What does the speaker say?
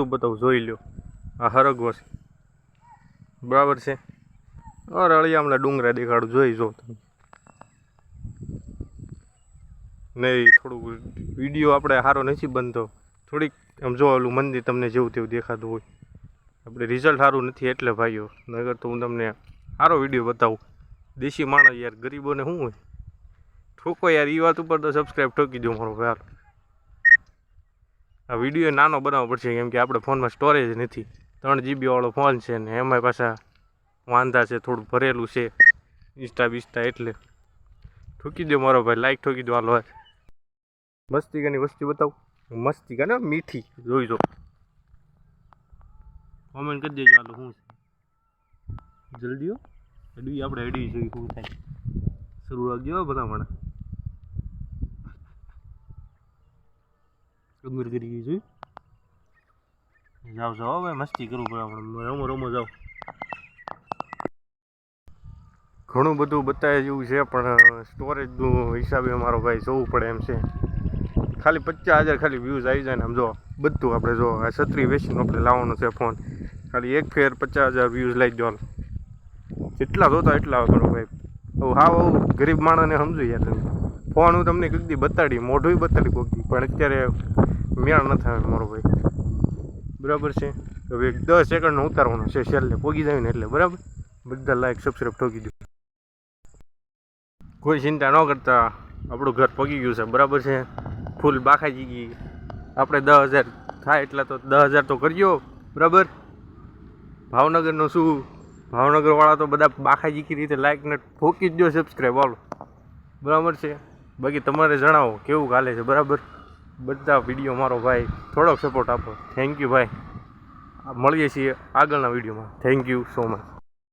શું બતાવું, જોઈ લ્યો. આ હરગવો છે. બરાબર છે? અરે અળિયામના ડુંગરા દેખાડું, જોઈ, જો તમે. નહીં, થોડુંક વીડિયો આપણે સારો નથી બનતો. થોડીક આમ જો ઓલું મંદિર તમને જેવું તેવું દેખાતું હોય. આપણે રિઝલ્ટ સારું નથી એટલે ભાઈઓ નગર તો હું તમને સારો વીડિયો બતાવું. દેશી માણસ યાર, ગરીબોને શું હોય? ઠોકો યાર એ વાત ઉપર તો સબસ્ક્રાઈબ ઠોકી દો મારો ભાઈ આ વીડિયો નાનો બનાવવો પડશે, કેમ કે આપણે ફોનમાં સ્ટોરેજ નથી. ત્રણ જીબી વાળો ફોન છે ને, એમાંય પાછા વાંધા છે, થોડું ભરેલું છે, ઇન્સ્ટા બિસ્ટા એટલે. ઠોકી દો મારો ભાઈ લાઈક ઠોકી દો હાલો. મસ્તિકાની વસ્તી બતાવું. મસ્તિકા ને મીઠી, જોઈ જો. કોમેન્ટ કરી દેજો, હાલો, શું છે? જલ્દી હો. અડવી આપણે અડવી જોઈ શું થાય. શરૂ રાખજો હો ભલામણ. ડુંગર કરી ગઈ જોયું જાઓ જાઓ હવે, મસ્તી કરવું પડે આપણે. રમો રમો, જાઓ. ઘણું બધું બતાવે જેવું છે, પણ સ્ટોરેજનું હિસાબે અમારો ભાઈ જોવું પડે એમ છે. ખાલી પચાસ હજાર ખાલી વ્યૂઝ આવી જાય ને, આમ જો, બધું આપણે જો, આ છત્રી વેચીને આપણે લાવવાનો છે ફોન ખાલી એક ફેર પચાસ હજાર વ્યૂઝ લઈ દો જેટલા જોતા એટલા કરો ભાઈ. હવે હાવ આવું ગરીબ માણસને સમજો યાર તમે. ફોન હું તમને કીધી બતાડી મોઢું બતાડી કોકી પણ અત્યારે મેળ ન થાય મારો ભાઈ. બરાબર છે? હવે દસ સેકન્ડનો ઉતારવાનો છે, છેલ્લે પોગી જાય ને એટલે, બરાબર? બધા લાઈક સબસ્ક્રાઈબ ઠોકી દો. કોઈ ચિંતા ન કરતા, આપણું ઘર પગી ગયું છે, બરાબર છે? ફૂલ બાખાઈ ગઈ. આપણે દસ હજાર થાય એટલા તો દસ હજાર તો કરજો, બરાબર? ભાવનગરનો શું? ભાવનગરવાળા તો બધા બાખાઈ જીકી રીતે લાઈક ને ઠોકી જ દો સબસ્ક્રાઈબ વાળો બરાબર છે? બાકી તમારે જણાવો, કેવું ચાલે છે? બરાબર? બધા વીડિયો મારો ભાઈ, થોડોક સપોર્ટ આપો. થેન્ક યુ ભાઈ. મળીએ છીએ આગળના વિડીયોમાં થેન્ક યુ સો મચ